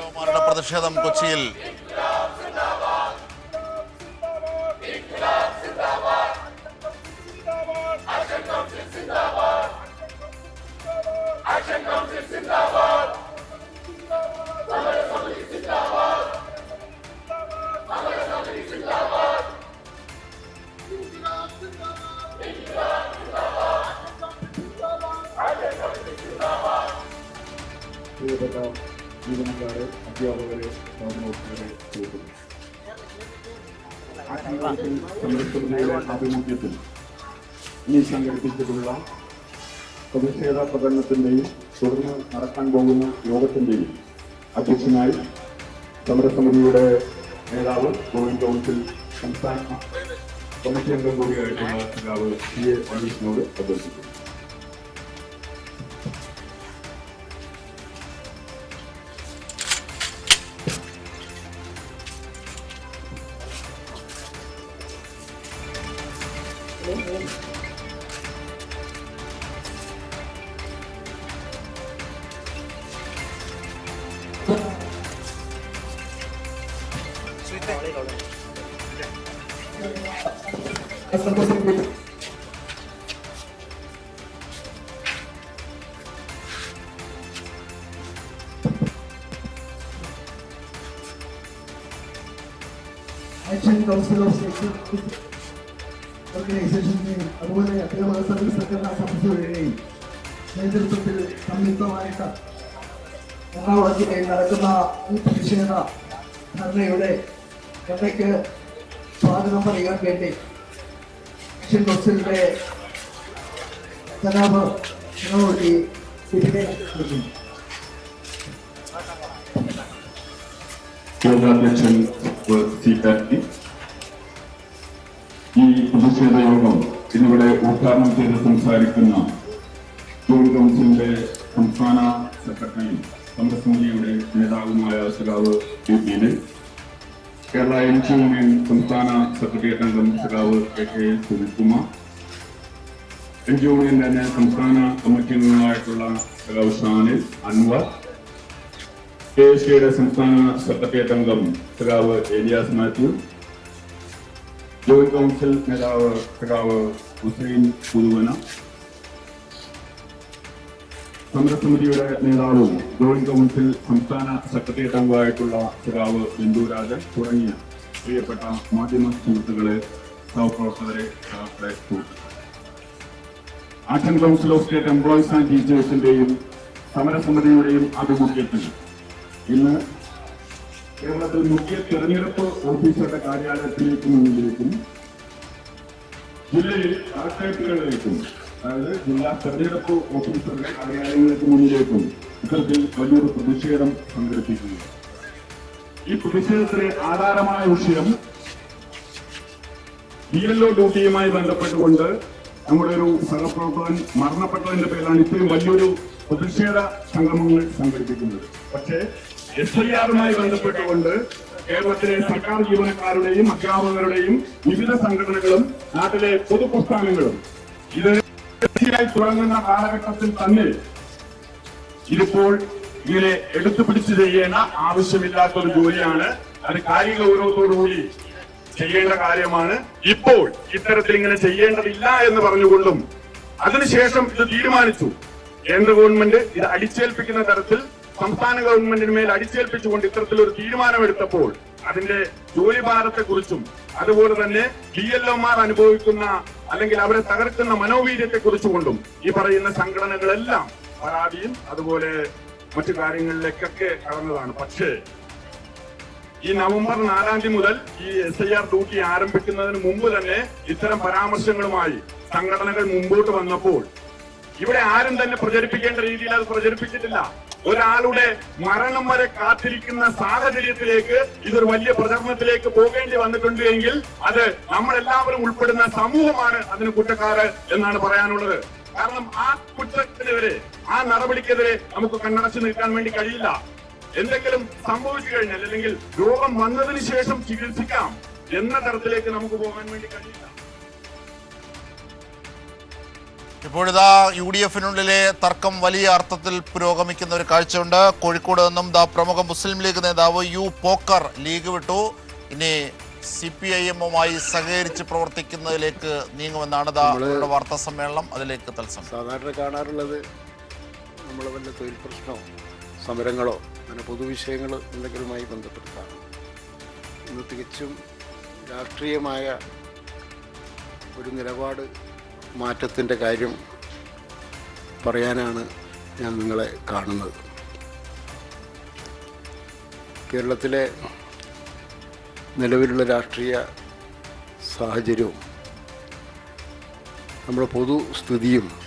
ഡിഎൽഒമാരുടെ പ്രതിഷേധം കൊച്ചിയിൽ. പ്രിയപ്പെട്ട സുഹൃത്തുക്കളെ ആശങ്കത്തിൽ സമരസമിതിയുടെ ആഭിമുഖ്യത്തിൽ ഇനി സംഘടിപ്പിച്ചിട്ടുള്ള പ്രതിഷേധ പ്രകടനത്തിന്റെയും തുടർന്ന് നടക്കാൻ പോകുന്ന യോഗത്തിന്റെയും അധ്യക്ഷനായി സമരസമിതിയുടെ നേതാവ് ഗോവിന്ദ് കൗൺസിൽ സംസ്ഥാന കമ്മിറ്റി അംഗം കൂടിയായിട്ടുള്ള നേതാവ് സി എ അനീഷിനോട് അഭ്യർത്ഥിക്കുന്നു. ആക്ഷൻ കൗൺസിൽ ഓഫ് സ്റ്റേറ്റ് ഓർഗനൈസേഷന്റെയും അതുപോലെ അഖില സർവീസ് സംഘടനാ സമിതിയുടെയും നേതൃത്വത്തിൽ സംയുക്തമായിട്ട് എറണാകുളത്ത് നടക്കുന്ന ഈ പ്രതിഷേധ ധർണയുടെ ധർണയ്ക്ക് സ്വാഗതം പറയാൻ വേണ്ടി ആക്ഷൻ കൗൺസിലിന്റെ ജനാബ് ജനോടി ഇവിടെ കാറ്റി ഈ പ്രതിഷേധ യോഗം ഇന്നിവിടെ ഉദ്ഘാടനം ചെയ്ത് സംസാരിക്കുന്ന സ്കൂൾ കൗൺസിലിന്റെ സംസ്ഥാന സെക്രട്ടറിയും സമരസമിതിയുടെ നേതാവുമായ സഖാവ് പി പീൽ കേരള എൻ സി യൂണിയൻ സംസ്ഥാന സെക്രട്ടേറിയറ്റ് അംഗം സഖാവ് K K Sunilkumar N G union തന്നെ സംസ്ഥാന കമ്മിറ്റി അംഗങ്ങളായിട്ടുള്ള സഖാവ് ഷാനിൽ അൻവർ കെ എസ് സിയുടെ സംസ്ഥാന സെക്രട്ടേറിയറ്റ് അംഗം സഖാവ് ഏലിയാസ് മാത്യു ജോയിന്റ് കൗൺസിൽ നേതാവ് സഖാവ് ഹുസൈൻ പുതുവന സമരസമിതിയുടെ നേതാവും ജോയിന്റ് കൗൺസിൽ സംസ്ഥാന സെക്രട്ടേറിയറ്റ് അംഗമായിട്ടുള്ള സഖാവ് ബിന്ദുരാജൻ തുടങ്ങിയ പ്രിയപ്പെട്ട മാധ്യമ സുഹൃത്തുക്കളെ സഹപ്രവർത്തകരെ action council of state employees and ടീച്ചേഴ്സിന്റെയും സമരസമിതിയുടെയും ആഭിമുഖ്യത്തിൽ ഇന്ന് കേരളത്തിൽ മുഖ്യ തെരഞ്ഞെടുപ്പ് ഓഫീസറുടെ കാര്യാലയത്തിലേക്ക് മുന്നിലേക്കും ജില്ലയിൽ കളക്ട്രേറ്റുകളിലേക്കും അതായത് ജില്ലാ തെരഞ്ഞെടുപ്പ് ഓഫീസറുടെ കാര്യാലയങ്ങൾക്ക് മുന്നിലേക്കും ഇത്തരത്തിൽ വലിയൊരു പ്രതിഷേധം സംഘടിപ്പിക്കുന്നു ഈ പ്രതിഷേധത്തിലെ ആധാരമായ വിഷയം ഡി എൽ ഒ ഡ്യൂട്ടിയുമായി ബന്ധപ്പെട്ടുകൊണ്ട് നമ്മുടെ ഒരു സഹപ്രവർത്തകൻ മരണപ്പെട്ടതിന്റെ പേരിലാണ് ഇത്രയും വലിയൊരു പ്രതിഷേധ സംഗമങ്ങൾ സംഘടിപ്പിക്കുന്നത്. പക്ഷേ എസ് ഐ ആറുമായി ബന്ധപ്പെട്ടുകൊണ്ട് കേരളത്തിലെ സർക്കാർ ജീവനക്കാരുടെയും അധ്യാപകരുടെയും വിവിധ സംഘടനകളും നാട്ടിലെ പൊതുപ്രസ്ഥാനങ്ങളും ഇത് തുടങ്ങുന്ന കാലഘട്ടത്തിൽ തന്നെ ഇതിപ്പോൾ ഇങ്ങനെ എടുത്തു പിടിച്ച് ചെയ്യേണ്ട ആവശ്യമില്ലാത്ത ഒരു ജോലിയാണ്. അത് കായിക ഗൗരവത്തോടുകൂടി ചെയ്യേണ്ട കാര്യമാണ്. ഇപ്പോൾ ഇത്തരത്തിൽ ഇങ്ങനെ ചെയ്യേണ്ടതില്ല എന്ന് പറഞ്ഞുകൊണ്ടും അതിനുശേഷം ഇത് തീരുമാനിച്ചു. കേന്ദ്ര ഗവൺമെന്റ് ഇത് അടിച്ചേൽപ്പിക്കുന്ന തരത്തിൽ സംസ്ഥാന ഗവൺമെന്റിന് മേൽ അടിച്ചേൽപ്പിച്ചുകൊണ്ട് ഇത്തരത്തിലൊരു തീരുമാനമെടുത്തപ്പോൾ അതിന്റെ ജോലിഭാരത്തെക്കുറിച്ചും അതുപോലെ തന്നെ ബി എൽ അനുഭവിക്കുന്ന അല്ലെങ്കിൽ അവരെ തകർക്കുന്ന മനോവീര്യത്തെ കുറിച്ചുകൊണ്ടും ഈ പറയുന്ന സംഘടനകളെല്ലാം പരാതിയും അതുപോലെ മറ്റു കാര്യങ്ങളിലേക്കൊക്കെ കടന്നതാണ്. പക്ഷേ ഈ നവംബർ നാലാം തീയതി മുതൽ ഈ എസ് ഐ ആർ ഡ്യൂട്ടി ആരംഭിക്കുന്നതിന് മുമ്പ് തന്നെ ഇത്തരം പരാമർശങ്ങളുമായി സംഘടനകൾ മുമ്പോട്ട് വന്നപ്പോൾ ഇവിടെ ആരും തന്നെ പ്രചരിപ്പിക്കേണ്ട രീതിയിൽ അത് പ്രചരിപ്പിച്ചിട്ടില്ല. ഒരാളുടെ മരണം വരെ കാത്തിരിക്കുന്ന സാഹചര്യത്തിലേക്ക് ഇതൊരു വലിയ പ്രചരണത്തിലേക്ക് പോകേണ്ടി വന്നിട്ടുണ്ട് എങ്കിൽ അത് നമ്മളെല്ലാവരും ഉൾപ്പെടുന്ന സമൂഹമാണ് അതിന് കുറ്റക്കാര് എന്നാണ് പറയാനുള്ളത്. കാരണം ആ കുറ്റത്തിനെതിരെ ആ നടപടിക്കെതിരെ നമുക്ക് കണ്ണടച്ചു നിൽക്കാൻ വേണ്ടി കഴിയില്ല. എന്തെങ്കിലും സംഭവിച്ചു കഴിഞ്ഞാൽ അല്ലെങ്കിൽ രോഗം വന്നതിന് ശേഷം ചികിത്സിക്കാം എന്ന തരത്തിലേക്ക് നമുക്ക് പോകാൻ വേണ്ടി കഴിയില്ല. ഇപ്പോഴിതാ യു ഡി എഫിനുള്ളിലെ തർക്കം വലിയ അർത്ഥത്തിൽ പുരോഗമിക്കുന്ന ഒരു കാഴ്ചയുണ്ട്. കോഴിക്കോട് നിന്നും ദാ പ്രമുഖ മുസ്ലിം ലീഗ് നേതാവ് യു പോക്കർ ലീഗ് വിട്ടു. ഇനി സി പി ഐ എമ്മുമായി സഹകരിച്ച് പ്രവർത്തിക്കുന്നതിലേക്ക് നീങ്ങുമെന്നാണ് ദാ അവരുടെ വാർത്താ സമ്മേളനം. അതിലേക്ക് തത്സം സാധാരണ കാണാറുള്ളത് നമ്മൾ വല്ല തൊഴിൽ പ്രശ്നമോ സമരങ്ങളോ അങ്ങനെ പൊതുവിഷയങ്ങൾ എന്തെങ്കിലുമായി ബന്ധപ്പെടുത്താണ് ഇന്ന് തികച്ചും രാഷ്ട്രീയമായ ഒരു നിലപാട് മാറ്റത്തിന്റെ കാര്യം പറയാനാണ് ഞാൻ നിങ്ങളെ കാണുന്നത്. കേരളത്തിലെ നിലവിലുള്ള രാഷ്ട്രീയ സാഹചര്യവും നമ്മുടെ പൊതുസ്ഥിതിയും